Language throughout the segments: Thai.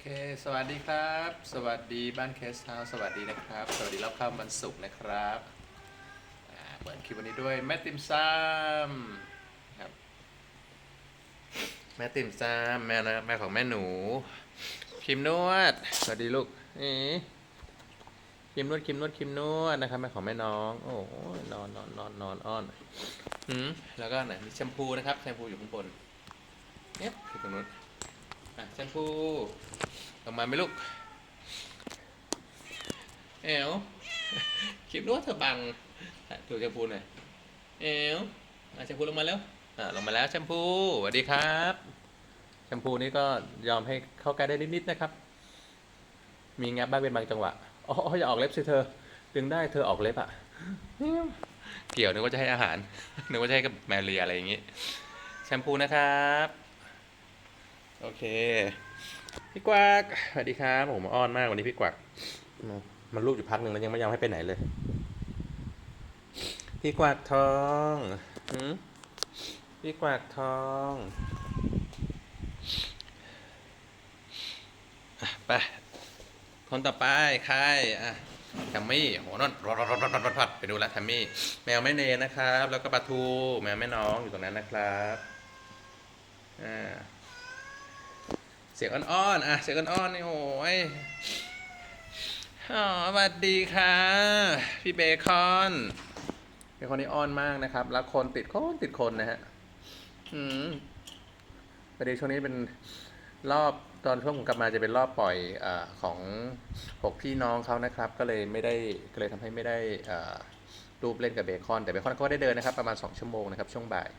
เค สวัสดีครับ สวัสดีบ้านเคสเฮาส์สวัสดีนะครับ สวัสดีรับข้ามวันศุกร์นะครับเปิดคลิปวันนี้ด้วยแม่ติมซ้ำครับแม่ติมซ้ำแม่นะแม่ของแม่หนูคิมนวด สวัสดีลูกนี่คิมนวดคิมนวดคิมนวดนะครับแม่ของแม่น้อง โอ้นอนนอนนอนนอนอ้อนหืมแล้วก็ไหนมีแชมพูนะครับแชมพูอยู่ข้างบนเนี่ยคือตรงนู้นอะแชมพู ออกมาไหมลูกเอวคลิปนวดเธอบังอะดูแชมพูหน่อยเอวอะแชมพูลงมาแล้วอะลงมาแล้วแชมพูสวัสดีครับ แชมพูนี่ก็ยอมให้เข้าใกล้ได้นิดๆนะครับ มีงับบ้างเป็นบางจังหวะอ๋ออย่าออกเล็บสิเธอ ดึงได้เธอออกเล็บอะ เกี่ยวนึกว่าจะให้อาหารนึกว่าจะให้กับแมวเลียอะไรอย่างงี้ แชมพูนะครับ โอเค พี่กวากสวัสดีครับผมอ้อนมากวันนี้พี่กวากมามันรูปอยู่พักหนึ่งแล้วยังไม่ยอมให้ไปไหนเลย พี่กวากทองหืมพี่กวากทองไปคนต่อไปใครอะแทมมี่โหนั่นรอรอรอรอรอดรอดไปดูแลแทมมี่แมวแม่เนนะครับ แล้วก็ปลาทู แมวแม่น้องอยู่ตรงนั้นนะครับอ่า สียงอ่อนๆอะเสียงอ่อนๆนี่โอ้ยอ๋อสวัสดีค่ะ พี่เบคอนเป็นคนที่อ้อนมากนะครับ แล้วคนติดคนติดคนนะฮะอืมประเดี๋ยวช่วงนี้เป็นรอบตอนช่วงผมกลับมาจะเป็นรอบปล่อยอของหกพี่น้องเขานะครับ ก็เลยไม่ได้ก็เลยทำให้ไม่ได้รูปเล่นกับเบคอน แต่เบคอนก็ได้เดินนะครับ ประมาณ 2 ชั่วโมงนะครับ ช่วงบ่าย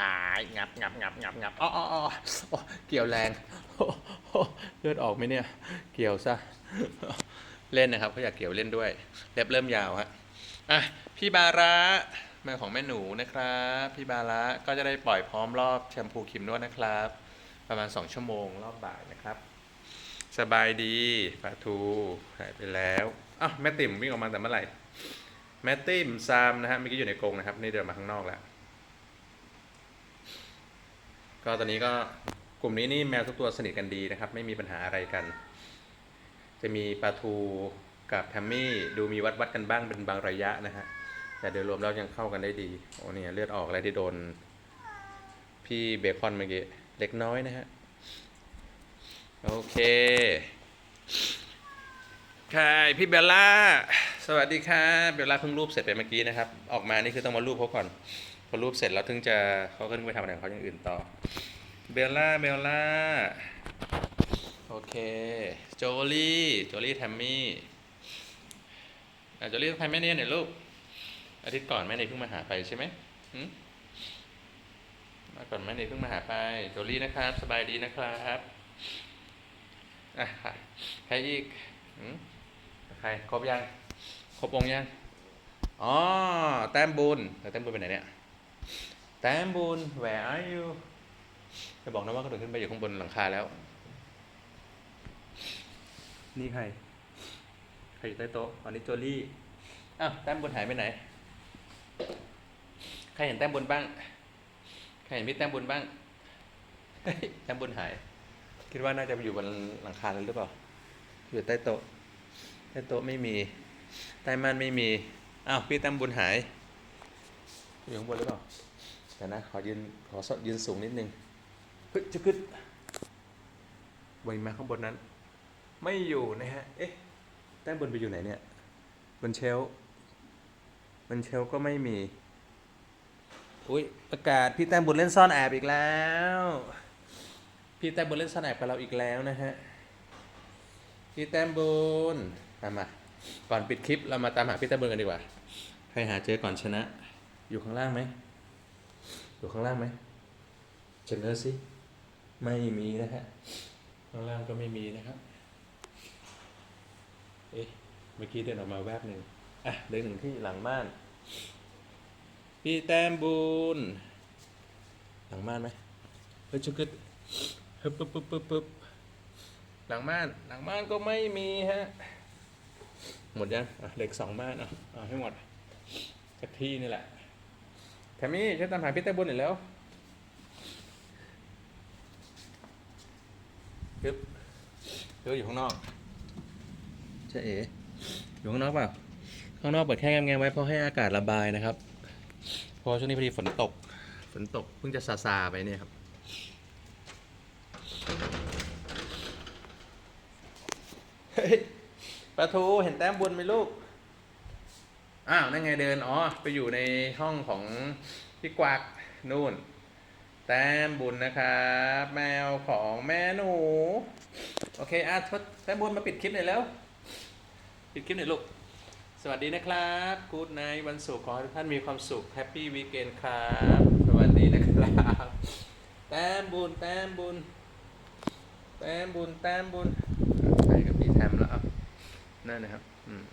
อายงับงับงับงับงับอ๋ออ๋อเกี่ยวแรงเลือดออกไหมเนี่ย เกี่ยวซะ เล่นนะครับเขาอยากเกี่ยวเล่นด้วยเล็บเริ่มยาวฮะอะพี่บาระแม่ของแม่หนูนะครับ พี่บาระก็จะได้ปล่อยพร้อมรอบแชมพูครีมนวดนะครับ ประมาณ 2 ชั่วโมงรอบบ่ายนะครับ สบายดีปลาทูหายไปแล้วอ้าวแม่ติ่มวิ่งออกมาแต่เมื่อไหร่แม่ติ่มซามนะฮะเมื่อกี้อยู่ในกรงนะครับ นี่เดินมาข้างนอกแล้ว ก็ตอนนี้ก็กลุ่มนี้นี่แมวทุกตัวสนิทกันดีนะครับ ไม่มีปัญหาอะไรกัน จะมีปลาทูกับแทมมี่ดูมีวัดวัดกันบ้างเป็นบางระยะนะฮะแต่โดยรวมแล้วยังเข้ากันได้ดีโอ้เนี่ยเลือดออกอะไรที่โดน พี่เบคอนเมื่อกี้เล็กน้อยนะฮะโอเคค่ะพี่เบลล่า สวัสดีค่ะเบลล่าเพิ่งรูปเสร็จไปเมื่อกี้นะครับ ออกมานี่คือต้องมารูปเขาก่อน พอรูปเสร็จแล้วถึงจะเขาก็ถึงไปทำอะไรของเขาอย่างอื่นต่อ เบลล่า เบลล่า โอเค โจลี่ โจลี่แทมมี่โจลี่ทำไมแม่เนียนเนี่ยลูก อาทิตย์ก่อนแม่เนยเพิ่งมาหาไปใช่ไหมหืมาก่อนแม่เนยเพิ่งมาหาไป โจลี่นะครับ สบายดีนะครับอะใครอีกใครครบยัง ครบองยัง อ๋อ แต้มบุญแต่แต้มบุญไปไหนเนี่ย แต้มบุญ where are you จะบอกนะว่ากระโดดขึ้นไปอยู่ข้างบนหลังคาแล้ว นี่ใคร ใครอยู่ใต้โต๊ะอันนี้โจลี่อ้าวแต้มบุญหายไปไหน ใครเห็นแต้มบุญบ้าง ใครเห็นพี่แต้มบุญบ้างเฮ้ยแต้มบุญหาย คิดว่าน่าจะไปอยู่บนหลังคาแล้วหรือเปล่า อยู่ใต้โต๊ะ ใต้โต๊ะไม่มี ใต้ม่านไม่มี อ้าวพี่แต้มบุญหาย อยู่ข้างบนหรือเปล่า เดี๋ยวนะขอยืนขอสยืนสูงนิดนึงเฮ้ยจะขึ้นไวมาข้างบนนั้น ไม่อยู่นะฮะ เอ๊ะแต้มบนไปอยู่ไหนเนี่ยบนเชลบนเชลก็ไม่มี อุ้ยประกาศพี่แต้มบุญเล่นซ่อนแอบอีกแล้ว พี่แต้มบุญเล่นซ่อนแอบกับเราอีกแล้วนะฮะ พี่แต้มบุญมามา ก่อนปิดคลิปเรามาตามหาพี่แต้มบุญกันดีกว่า ใครหาเจอก่อนชนะ อยู่ข้างล่างไหม อยู่ข้างล่างไหมเจอสิ ไม่มีนะฮะ ข้างล่างก็ไม่มีนะครับ เอ๊ะ เมื่อกี้เดินออกมาแวบหนึ่งอะ เดินหนึ่งที่หลังบ้าน พี่แต้มบุญ หลังบ้านไหมเฮ้ยชุกึดฮึบปึ๊บปึ๊บปึ๊บปึ๊บหลังบ้าน หลังบ้านก็ไม่มีฮะ หมดยังอะเหล็กสองบ้านอะเอาให้หมดสักที่นี่แหละ แทมมี่ช่วยตามหาพี่แต้มบุญหน่อยแล้วปึ๊บหรือว่าอยู่ข้างนอกใช่เอ๋อยู่ข้างนอกเปล่าข้างนอกเปิดแค่แงมๆไว้เพราะให้อากาศระบายนะครับเพราะช่วงนี้พอดีฝนตก ฝนตกเพิ่งจะซาซาๆไปเนี่ยครับ เฮ้ยปลาทูเห็นแต้มบุญไหมลูก อ้าวนั่นไงเดินอ๋อไปอยู่ในห้องของพี่กวากนู่น แต้มบุญนะครับ แมวของแม่หนู โอเคอะทดแต้มบุญมาปิดคลิปหน่อยแล้ว ปิดคลิปหน่อยลูก สวัสดีนะครับกูดไนวันศุกร์ขอให้ทุกท่านมีความสุขแฮปปี้วีเกนครับ สวัสดีนะครับแต้มบุญแต้มบุญแต้มบุญแต้มบุญไปกับพี่แทมแล้วเอานั่นนะครับ อืม